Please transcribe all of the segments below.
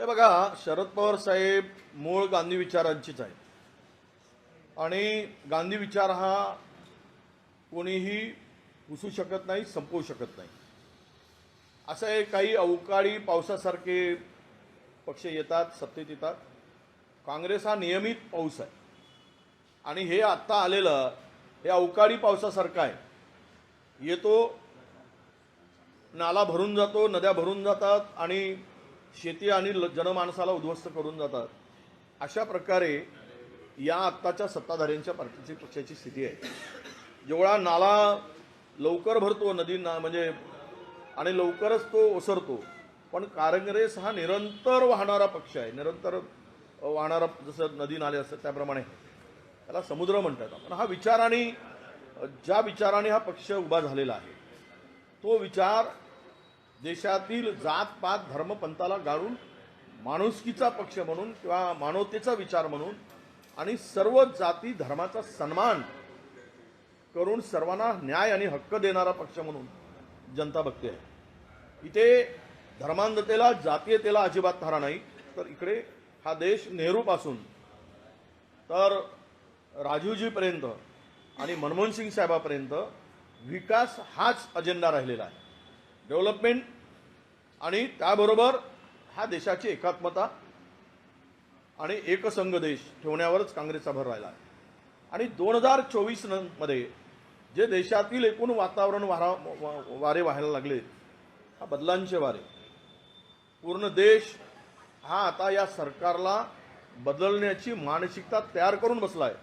हे बघा शरद पवार साहेब मूळ गांधी विचारांचीच आहेत. आणि गांधी विचार हा कोणीही पुसू शकत नाही संपवू शकत नाही. असं आहे काही अवकाळी पावसासारखे पक्ष येतात सत्तेत येतात. काँग्रेस हा नियमित पाऊस आहे. आणि हे आत्ता आलेलं हे अवकाळी पावसासारखं आहे. येतो नाला भरून जातो नद्या भरून जातात आणि शेती आणि ल- जनमानसाला उद्ध्वस्त करून जातात. अशा प्रकारे या आत्ताच्या सत्ताधाऱ्यांच्या पार्टीची पक्षाची स्थिती आहे. जेवढा नाला लवकर भरतो नदी ना म्हणजे आणि लवकरच तो ओसरतो पण काँग्रेस हा निरंतर वाहणारा पक्ष आहे. निरंतर वाहणारा जसं नदी नाले असतात त्याप्रमाणे. त्याला समुद्र म्हणतात पण हा विचाराने ज्या विचाराने हा पक्ष उभा झालेला आहे तो विचार देशातील जात पात धर्मपंथाला गाळून माणुसकीचा पक्ष म्हणून किंवा मानवतेचा विचार म्हणून आणि सर्व जाती धर्माचा सन्मान करून सर्वांना न्याय आणि हक्क देणारा पक्ष म्हणून जनता बघते आहे. इथे धर्मांधतेला जातीयतेला अजिबात थारा नाही. तर इकडे हा देश नेहरूपासून तर राजीवजीपर्यंत आणि मनमोहन सिंग साहेबापर्यंत विकास हाच अजेंडा राहिलेला आहे. डेव्हलपमेंट आणि त्याबरोबर हा देशाची एकात्मता आणि एकसंघ देश ठेवण्यावरच काँग्रेसचा भर राहिला आहे. आणि दोन हजार चोवीसमध्ये जे देशातील एकूण वातावरण वारा वारे व्हायला लागले हा बदलांचे वारे. पूर्ण देश हा आता या सरकारला बदलण्याची मानसिकता तयार करून बसला आहे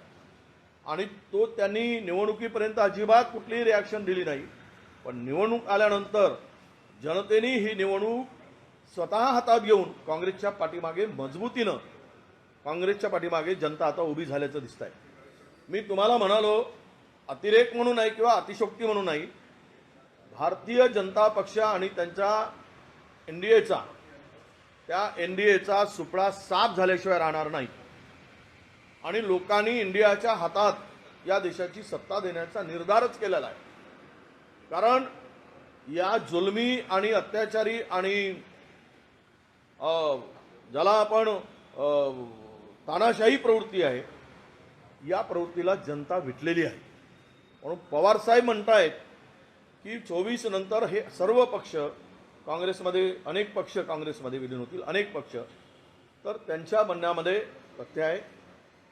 आणि तो त्यांनी निवडणुकीपर्यंत अजिबात कुठलीही रिॲक्शन दिली नाही. पण निवडणूक आल्यानंतर जनतेने ही निवडणूक स्वतः हातात घेऊन काँग्रेसच्या पाठीमागे मजबूतीनं काँग्रेसच्या पाठीमागे जनता आता उभी झाल्याचं दिसत आहे मी तुम्हाला म्हणालो अतिरेक म्हणून नाही किंवा अतिशोक्ती म्हणून नाही भारतीय जनता पक्ष आणि त्यांच्या एन डी एचा त्या एन डी एचा सुपडा साफ झाल्याशिवाय राहणार नाही. आणि लोकांनी इंडियाच्या हातात या देशाची सत्ता देण्याचा निर्धारच केलेला आहे. कारण या जुलमी आणि अत्याचारी आणि ज्याला आपण तानाशाही प्रवृत्ती आहे या प्रवृत्तीला जनता विटलेली आहे. म्हणून पवारसाहेब म्हणतायत की चोवीस नंतर हे सर्व पक्ष काँग्रेसमध्ये अनेक पक्ष काँग्रेसमध्ये विलीन होतील अनेक पक्ष. तर त्यांच्या म्हणण्यामध्ये तथ्य आहे.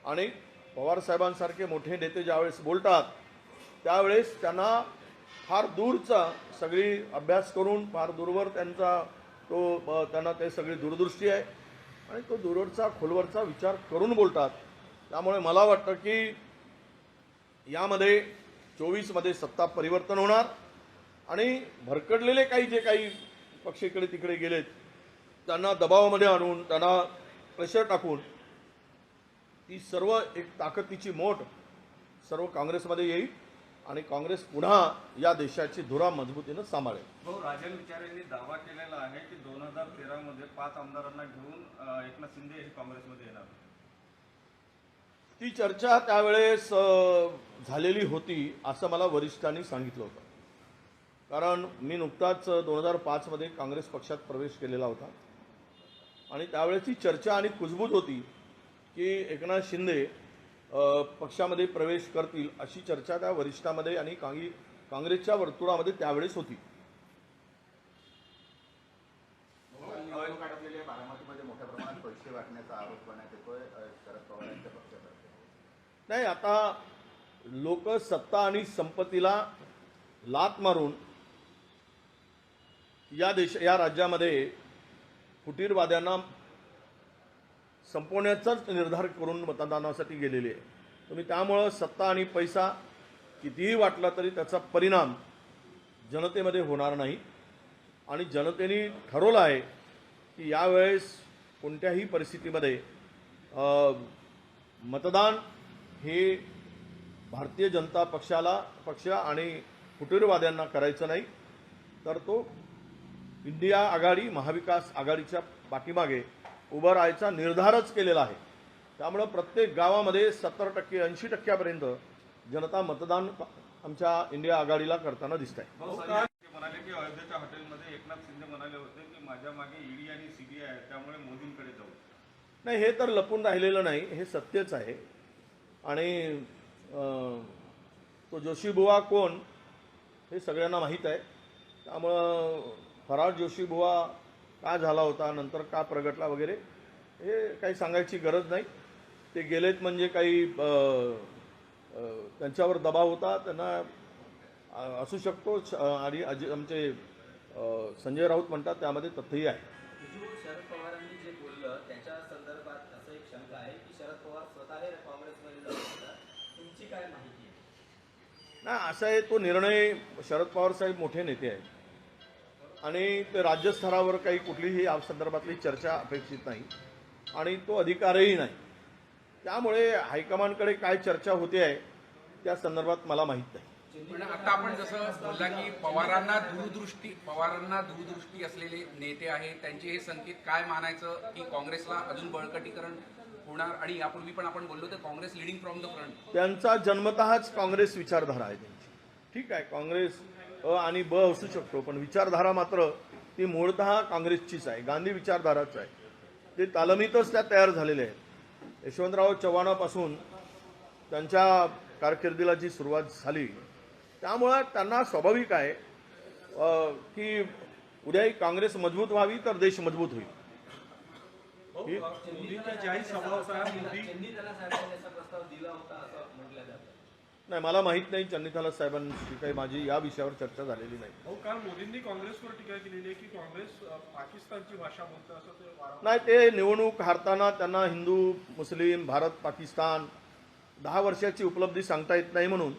आणि पवारसाहेबांसारखे मोठे नेते ज्यावेळेस बोलतात त्यावेळेस त्यांना फार दूरचा सगळी अभ्यास करून फार दूरवर त्यांचा तो त्यांना ते सगळी दूरदृष्टी आहे. आणि तो दूरवरचा खोलवरचा विचार करून बोलतात. त्यामुळे मला वाटतं की यामध्ये चोवीसमध्ये सत्ता परिवर्तन होणार. आणि भरकडलेले काही जे काही पक्ष इकडे तिकडे गेलेत त्यांना दबावामध्ये आणून त्यांना प्रेशर टाकून ती सर्व एक ताकदीची मोठ सर्व काँग्रेसमध्ये येईल. आणि काँग्रेस पुन्हा या देशाची धुरा मजबूतीनं सांभाळेल. भाऊ राजन विचार यांनी दावा केलेला आहे की दोन हजार तेरा मध्ये पाच आमदारांना घेऊन अं, एकनाथ शिंदे हे काँग्रेसमध्ये येणार. ती चर्चा त्यावेळेस अ, झालेली होती असं मला वरिष्ठांनी सांगितलं होतं. कारण मी नुकताच दोन हजार पाचमध्ये काँग्रेस पक्षात प्रवेश केलेला होता. आणि त्यावेळेस ती चर्चा आणि कुजबूज होती की एकनाथ शिंदे पक्षामध्ये प्रवेश करतील अशी चर्चा त्या वरिष्ठामध्ये आणि काँगी काँग्रेसच्या वर्तुळामध्ये त्यावेळेस होती. नाही आता लोक सत्ता आणि संपत्तीला लात मारून या देश या राज्यामध्ये फुटीरवाद्यांना संपवण्याचाच निर्धार करून मतदानासाठी गेलेले आहे. तुम्ही त्यामुळं सत्ता आणि पैसा कितीही वाटला तरी त्याचा परिणाम जनतेमध्ये होणार नाही. आणि जनतेने ठरवलं आहे की यावेळेस कोणत्याही परिस्थितीमध्ये मतदान हे भारतीय जनता पक्षाला पक्ष आणि फुटीरवाद्यांना करायचं नाही. तर तो इंडिया आघाडी महाविकास आघाडीच्या पाठीमागे उभं राहायचा निर्धारच केलेला आहे. त्यामुळं प्रत्येक गावामध्ये सत्तर टक्के ऐंशी टक्क्यापर्यंत जनता मतदान आमच्या इंडिया आघाडीला करताना दिसत आहे म्हणाले की अयोध्येच्या हॉटेलमध्ये एकनाथ शिंदे म्हणाले होते की माझ्या मागे ईडी आणि सीबीआय आहे त्यामुळे मोदींकडे जाऊ. नाही हे तर लपून राहिलेलं नाही हे सत्यच आहे. आणि तो जोशीबुवा कोण हे सगळ्यांना माहीत आहे. त्यामुळं फरार जोशीबुवा का झाला होता नंतर का प्रगटला वगैरे हे काही सांगायची गरज नाही. ते गेलेत म्हणजे काही त्यांच्यावर दबाव होता त्यांना असू शकतो आणि अजय आमचे संजय राऊत म्हणतात त्यामध्ये तथ्यही आहे. शरद पवारांनी जे बोललं त्याच्या संदर्भात असं एक शंका आहे की शरद पवार स्वतः काँग्रेसमध्ये तुमची काय माहिती आहे? नाही असं आहे तो निर्णय शरद पवार साहेब मोठे नेते आहेत. आणि ते राज्यस्तरावर काही कुठलीही या संदर्भातली चर्चा अपेक्षित नाही आणि तो अधिकारही नाही. त्यामुळे हायकमांडकडे काय चर्चा होते आहे त्या संदर्भात मला माहीत नाही. पण आता आपण जसं बोलला की पवारांना दूरदृष्टी पवारांना दूरदृष्टी असलेले नेते आहेत त्यांचे हे संकेत काय मानायचं की काँग्रेसला अजून बळकटीकरण होणार? आणि यापूर्वी पण आपण बोललो तर Congress leading from the front त्यांचा जन्मतःच काँग्रेस विचारधारा आहे त्यांची. ठीक आहे काँग्रेस आणि ब असू शकतो पण विचारधारा मात्र ती मूळतः काँग्रेसचीच आहे गांधी विचारधाराच आहे. ते तालमीतच त्या तयार झालेल्या आहेत. यशवंतराव चव्हाणापासून त्यांच्या कारकिर्दीला जी सुरुवात झाली त्यामुळं त्यांना स्वाभाविक आहे की उद्याही काँग्रेस मजबूत व्हावी तर देश मजबूत होईल. ही- नाही मला माहीत नाही चन्नीथाला साहेबांशी काही माझी या विषयावर चर्चा झालेली नाही. अहो काल मोदींनी काँग्रेसवर टीका केलेली आहे की काँग्रेस अ, पाकिस्तानची भाषा बोलतं असं ते वारंवार नाही ते निवडणूक हारताना त्यांना हिंदू मुस्लिम भारत पाकिस्तान दहा वर्षाची उपलब्धी सांगता येत नाही म्हणून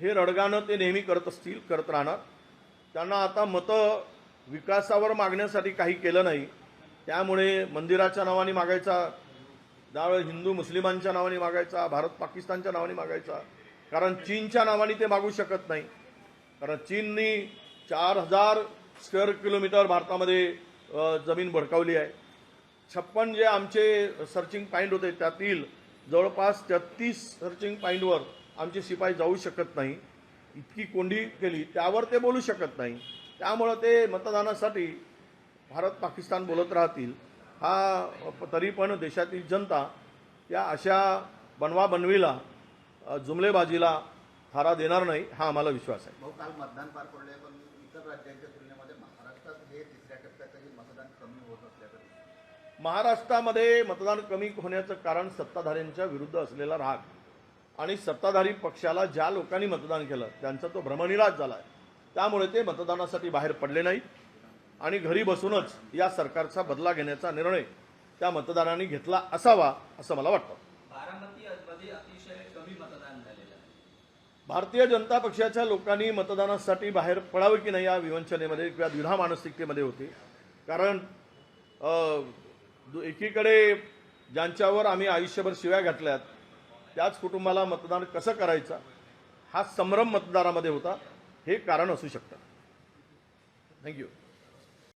हे रडगाणं ते नेहमी करत असतील करत राहणार. त्यांना आता मतं विकासावर मागण्यासाठी काही केलं नाही. त्यामुळे मंदिराच्या नावाने मागायचा त्यावेळेस हिंदू मुस्लिमांच्या नावाने मागायचा भारत पाकिस्तानच्या नावाने मागायचा कारण चीनच्या नावाने ते मागू शकत नाही. कारण चीननी चार हजार स्क्वेअर किलोमीटर भारतामध्ये जमीन भडकावली आहे. छप्पन जे आमचे सर्चिंग पॉईंट होते त्यातील जवळपास तेहतीस सर्चिंग पॉईंटवर आमचे शिपाई जाऊ शकत नाही. इतकी कोंडी केली त्यावर ते बोलू शकत नाही. त्यामुळं ते मतदानासाठी भारत पाकिस्तान बोलत राहतील. हा तरी पण देशातील जनता या अशा बनवा बनवीला जुमलेबाजीला थारा देणार नाही हा आम्हाला विश्वास आहे. भाऊ काल मतदान पार पडले पण इतर राज्यांच्या तुलनेमध्ये महाराष्ट्रात हे तिसऱ्या टप्प्यातही मतदान कमी होत असल्याचं दिसतं. महाराष्ट्रामध्ये मतदान कमी होण्याचं कारण सत्ताधाऱ्यांच्या विरुद्ध असलेला राग आणि सत्ताधारी पक्षाला ज्या लोकांनी मतदान केलं त्यांचा तो भ्रमनिराश झाला आहे त्यामुळे ते मतदानासाठी बाहेर पडले नाहीत आणि घरी बसूनच या सरकारचा बदला घेण्याचा निर्णय त्या मतदारांनी घेतला असावा असं मला वाटतं. बारामती मध्ये अतिशय कमी मतदान झालेलं आहे भारतीय जनता पक्षाच्या लोकांनी मतदानासाठी बाहेर पडावं की नाही या विवंचनेमध्ये? किंवा द्विधा मानसिकतेमध्ये होते. कारण एकीकडे ज्यांच्यावर आम्ही आयुष्यभर शिव्या घातल्यात त्याच कुटुंबाला मतदान कसं करायचं? हा संभ्रम मतदारामध्ये होता. हे कारण असू शकतं. थँक्यू